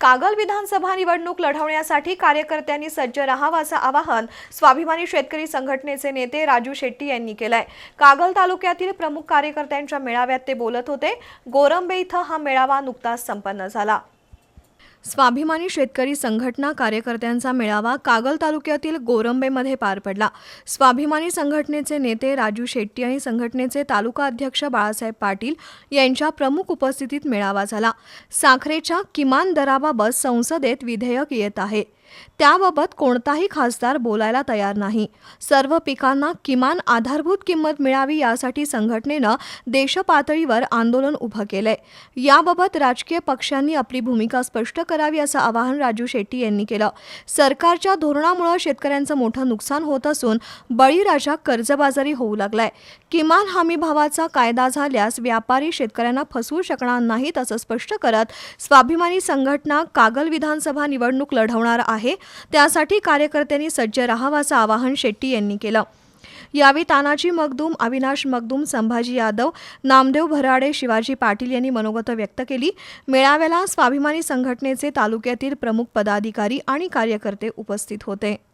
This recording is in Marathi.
कागल विधानसभा निवडणूक लढवण्यासाठी कार्यकर्त्यांनी सज्ज राहावं असं आवाहन स्वाभिमानी शेतकरी संघटनेचे नेते राजू शेट्टी यांनी केलंय. कागल तालुक्यातील प्रमुख कार्यकर्त्यांच्या मेळाव्यात ते बोलत होते गोरंबे इथं हा मेळावा नुकताच संपन्न झाला. स्वाभिमानी शेतकरी संघटना कार्यकर्त्यांचा मेळावा कागल तालुक्यातील गोरंबेमध्ये पार पडला. स्वाभिमानी संघटनेचे नेते राजू शेट्टी आणि संघटनेचे तालुका अध्यक्ष बाळासाहेब पाटील यांच्या प्रमुख उपस्थितीत मेळावा झाला. साखरेच्या किमान दराबाबत संसदेत विधेयक येत आहे. त्याबाबत कोणताही खासदार बोलायला तयार नाही. सर्व पिकांना किमान आधारभूत किंमत मिळावी यासाठी संघटनेनं देशपातळीवर आंदोलन उभं केलंय. याबाबत राजकीय पक्षांनी आपली भूमिका स्पष्ट करावी असं आवाहन राजू शेट्टी यांनी केलं. सरकारच्या धोरणामुळे शेतकऱ्यांचं मोठं नुकसान होत असून बळीराजा कर्जबाजारी होऊ लागलाय. किमान हमी भावाचा कायदा झाल्यास व्यापारी शेतकऱ्यांना फसवू शकणार नाहीत असं स्पष्ट करत स्वाभिमानी संघटना कागल विधानसभा निवडणूक लढवणार आहे. त्यासाठी कार्यकर्त्यांनी सज्ज राहावं असं आवाहन शेट्टी यांनी केलं. यावेळी तानाजी मगदूम अविनाश मगदूम संभाजी यादव नामदेव भराडे शिवाजी पाटील यांनी मनोगत व्यक्त केली. मेळाव्याला स्वाभिमानी संघटनेचे तालुक्यातील प्रमुख पदाधिकारी आणि कार्यकर्ते उपस्थित होते.